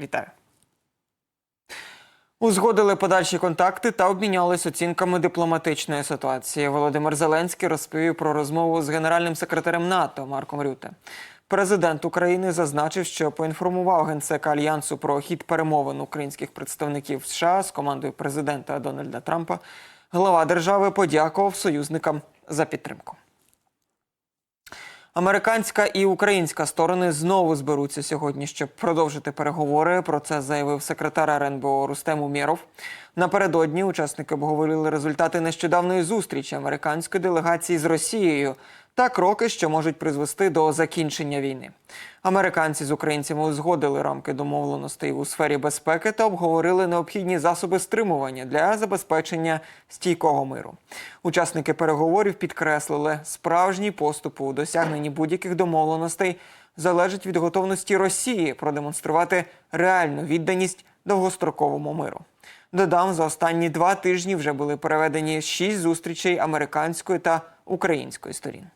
Вітаю. Узгодили подальші контакти та обмінялись оцінками дипломатичної ситуації. Володимир Зеленський розповів про розмову з генеральним секретарем НАТО Марком Рюте. Президент України зазначив, що поінформував генсека альянсу про хід перемовин українських представників США з командою президента Дональда Трампа. Глава держави подякував союзникам за підтримку. Американська і українська сторони знову зберуться сьогодні, щоб продовжити переговори. Про це заявив секретар РНБО Рустем Умєров. Напередодні учасники обговорили результати нещодавної зустрічі американської делегації з Росією та кроки, що можуть призвести до закінчення війни. Американці з українцями узгодили рамки домовленостей у сфері безпеки та обговорили необхідні засоби стримування для забезпечення стійкого миру. Учасники переговорів підкреслили, справжній поступ у досягненні будь-яких домовленостей залежить від готовності Росії продемонструвати реальну відданість довгостроковому миру. Додам, за останні два тижні вже були переведені шість зустрічей американської та української сторін.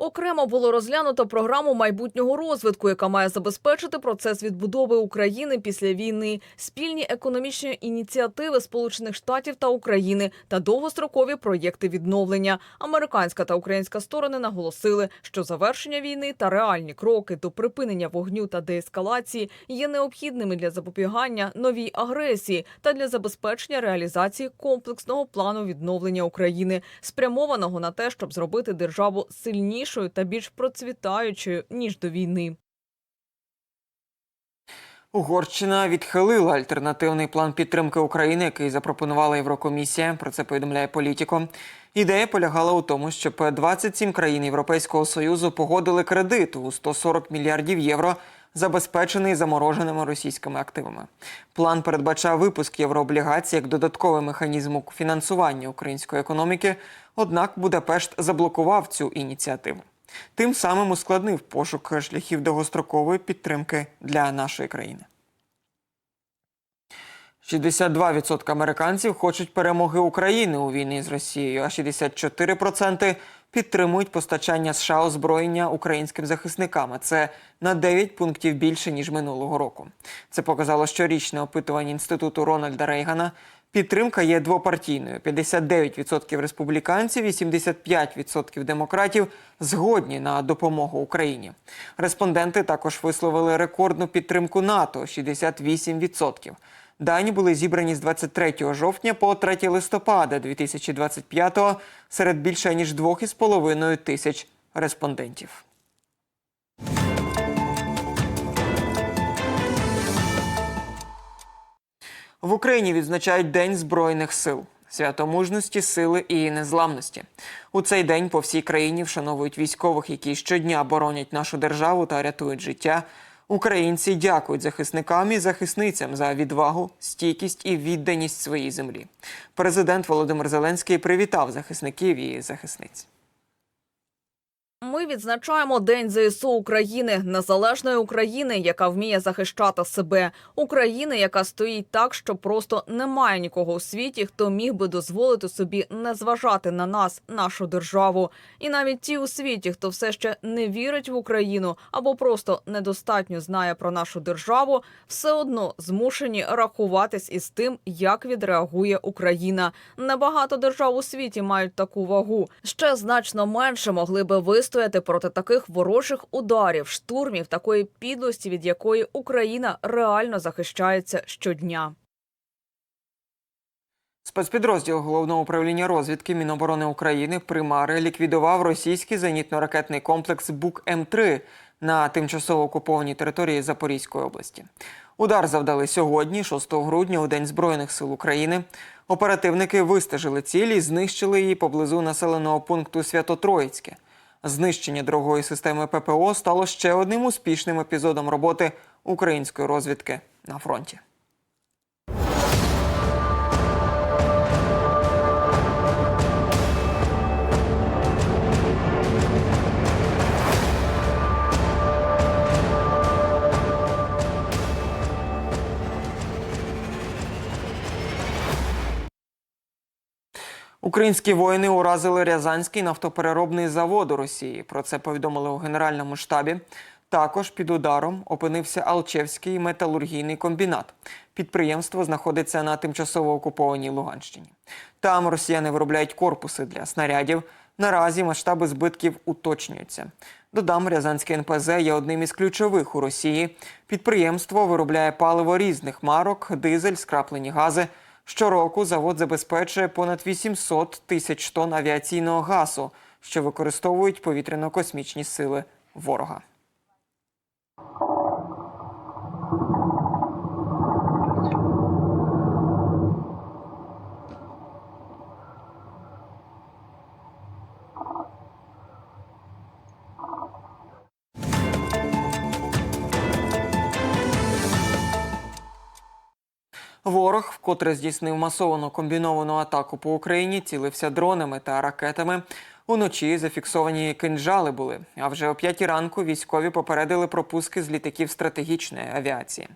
Окремо було розглянуто програму майбутнього розвитку, яка має забезпечити процес відбудови України після війни, спільні економічні ініціативи Сполучених Штатів та України та довгострокові проєкти відновлення. Американська та українська сторони наголосили, що завершення війни та реальні кроки до припинення вогню та деескалації є необхідними для запобігання новій агресії та для забезпечення реалізації комплексного плану відновлення України, спрямованого на те, щоб зробити державу сильнішою та більш процвітаючою ніж до війни. Угорщина відхилила альтернативний план підтримки України, який запропонувала Єврокомісія. Про це повідомляє політико. Ідея полягала у тому, щоб 27 країн Європейського союзу погодили кредит у 140 мільярдів євро, забезпечений замороженими російськими активами. План передбачав випуск єврооблігацій як додатковий механізм фінансування української економіки. Однак Будапешт заблокував цю ініціативу. Тим самим ускладнив пошук шляхів довгострокової підтримки для нашої країни. 62% американців хочуть перемоги України у війні з Росією, а 64% підтримують постачання США озброєння українським захисникам. Це на 9 пунктів більше ніж минулого року. Це показало щорічне опитування інституту Рональда Рейгана. Підтримка є двопартійною: 59% республіканців і 75% демократів згодні на допомогу Україні. Респонденти також висловили рекордну підтримку НАТО 68%. Дані були зібрані з 23 жовтня по 3 листопада 2025 серед більше ніж 2,5 тисяч респондентів. В Україні відзначають День Збройних сил. Свято мужності, сили і незламності. У цей день по всій країні вшановують військових, які щодня боронять нашу державу та рятують життя. Українці дякують захисникам і захисницям за відвагу, стійкість і відданість своїй землі. Президент Володимир Зеленський привітав захисників і захисниць. Ми відзначаємо День ЗСУ України, незалежної України, яка вміє захищати себе, України, яка стоїть так, що просто немає нікого у світі, хто міг би дозволити собі не зважати на нас, нашу державу. І навіть ті у світі, хто все ще не вірить в Україну або просто недостатньо знає про нашу державу, все одно змушені рахуватись із тим, як відреагує Україна. Небагато держав у світі мають таку вагу. Ще значно менше могли би вистояти проти таких ворожих ударів, штурмів, такої підлості, від якої Україна реально захищається щодня. Спецпідрозділ головного управління розвідки Міноборони України Примари ліквідував російський зенітно-ракетний комплекс Бук М3 на тимчасово окупованій території Запорізької області. Удар завдали сьогодні, 6 грудня, у День Збройних сил України. Оперативники вистежили ціль і знищили її поблизу населеного пункту Свято-Троїцьке. Знищення другої системи ППО стало ще одним успішним епізодом роботи української розвідки на фронті. Українські воїни уразили Рязанський нафтопереробний завод у Росії. Про це повідомили у Генеральному штабі. Також під ударом опинився Алчевський металургійний комбінат. Підприємство знаходиться на тимчасово окупованій Луганщині. Там росіяни виробляють корпуси для снарядів. Наразі масштаби збитків уточнюються. Додам, Рязанське НПЗ є одним із ключових у Росії. Підприємство виробляє паливо різних марок, дизель, скраплені гази. Щороку завод забезпечує понад 800 тисяч тонн авіаційного газу, що використовують повітряно-космічні сили ворога. Ворог, вкотре здійснив масовану комбіновану атаку по Україні, цілився дронами та ракетами. Уночі зафіксовані кинджали були. А вже о п'ятій ранку військові попередили про пуски з літаків стратегічної авіації.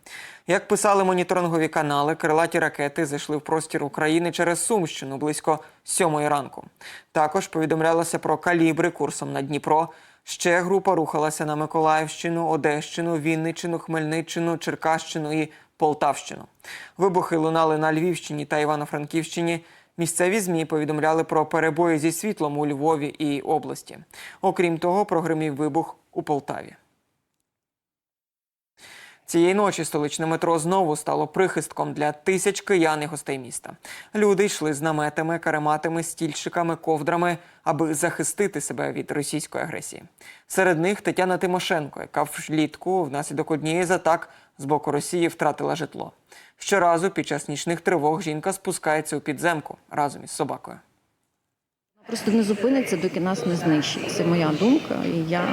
Як писали моніторингові канали, крилаті ракети зайшли в простір України через Сумщину близько сьомої ранку. Також повідомлялося про калібри курсом на Дніпро. Ще група рухалася на Миколаївщину, Одещину, Вінниччину, Хмельниччину, Черкащину і Полтавщину. Вибухи лунали на Львівщині та Івано-Франківщині. Місцеві ЗМІ повідомляли про перебої зі світлом у Львові і області. Окрім того, прогримів вибух у Полтаві. Цієї ночі столичне метро знову стало прихистком для тисяч киян і гостей міста. Люди йшли з наметами, карематами, стільчиками, ковдрами, аби захистити себе від російської агресії. Серед них Тетяна Тимошенко, яка влітку внаслідок однієї з атак з боку Росії втратила житло. Щоразу під час нічних тривог жінка спускається у підземку разом із собакою. Просто не зупиниться, доки нас не знищить. Це моя думка, і я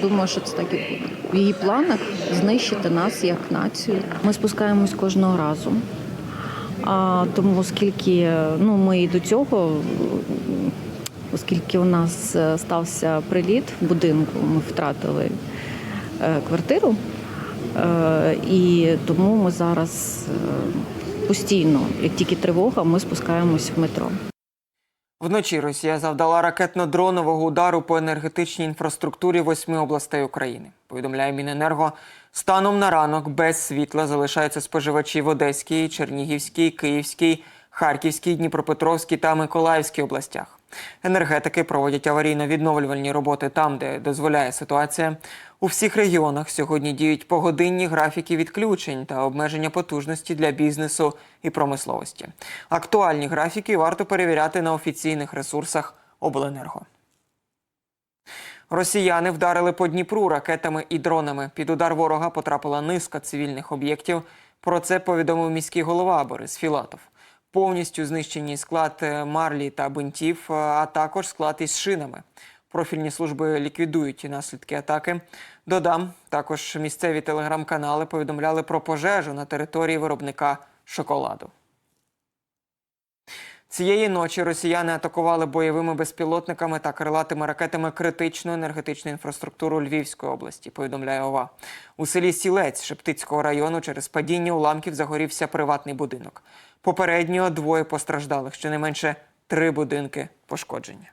думаю, що це так і буде. В її планах знищити нас як націю. Ми спускаємось кожного разу. А тому, оскільки ну, ми і до цього, оскільки у нас е, стався приліт в будинку, ми втратили е, квартиру. Е, І тому ми зараз е, постійно, як тільки тривога, ми спускаємось в метро. Вночі Росія завдала ракетно-дронового удару по енергетичній інфраструктурі восьми областей України. Повідомляє Міненерго. Станом на ранок без світла залишаються споживачі в Одеській, Чернігівській, Київській, Харківській, Дніпропетровській та Миколаївській областях. Енергетики проводять аварійно-відновлювальні роботи там, де дозволяє ситуація. У всіх регіонах сьогодні діють погодинні графіки відключень та обмеження потужності для бізнесу і промисловості. Актуальні графіки варто перевіряти на офіційних ресурсах обленерго. Росіяни вдарили по Дніпру ракетами і дронами. Під удар ворога потрапила низка цивільних об'єктів. Про це повідомив міський голова Борис Філатов. Повністю знищені склад е, марлі та бинтів, е, а також склад із шинами. Профільні служби ліквідують наслідки атаки. Додам, також місцеві телеграм-канали повідомляли про пожежу на території виробника шоколаду. Цієї ночі росіяни атакували бойовими безпілотниками та крилатими ракетами критичну енергетичну інфраструктуру Львівської області, повідомляє ОВА. У селі Сілець Шептицького району через падіння уламків загорівся приватний будинок. Попередньо двоє постраждалих, щонайменше три будинки пошкоджені.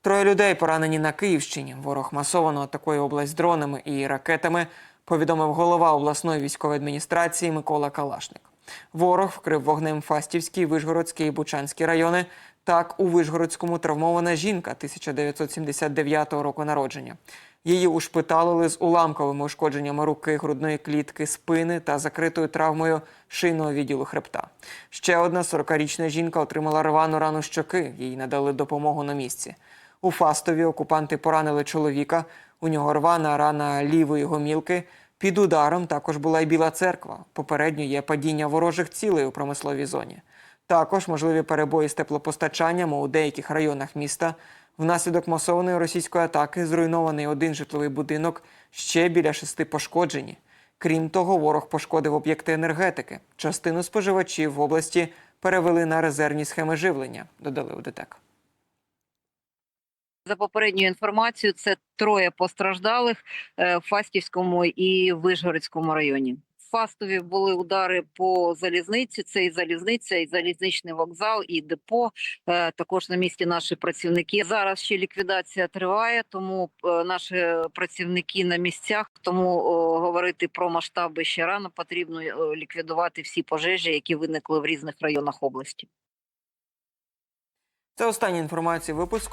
Троє людей поранені на Київщині. Ворог масовано атакує область дронами і ракетами, повідомив голова обласної військової адміністрації Микола Калашник. Ворог вкрив вогнем Фастівський, Вишгородський і Бучанський райони. Так, у Вишгородському травмована жінка 1979 року народження. Її ушпиталили з уламковими ушкодженнями руки, грудної клітки, спини та закритою травмою шийного відділу хребта. Ще одна 40-річна жінка отримала рвану рану щоки. Їй надали допомогу на місці. У Фастові окупанти поранили чоловіка. У нього рвана рана лівої гомілки. Під ударом також була й Біла церква. Попередньо є падіння ворожих цілей у промисловій зоні. Також можливі перебої з теплопостачанням у деяких районах міста. Внаслідок масованої російської атаки зруйнований один житловий будинок, ще біля шести пошкоджені. Крім того, ворог пошкодив об'єкти енергетики. Частину споживачів в області перевели на резервні схеми живлення, додали у ДТЕК. За попередньою інформацією, це троє постраждалих е, в Фастівському і Вишгородському районі. Фастові були удари по залізниці. Це і залізниця, і залізничний вокзал, і депо. Е, Також на місці наші працівники. Зараз ще ліквідація триває, тому е, наші працівники на місцях. Тому говорити про масштаби ще рано потрібно ліквідувати всі пожежі, які виникли в різних районах області. Це остання інформація випуску.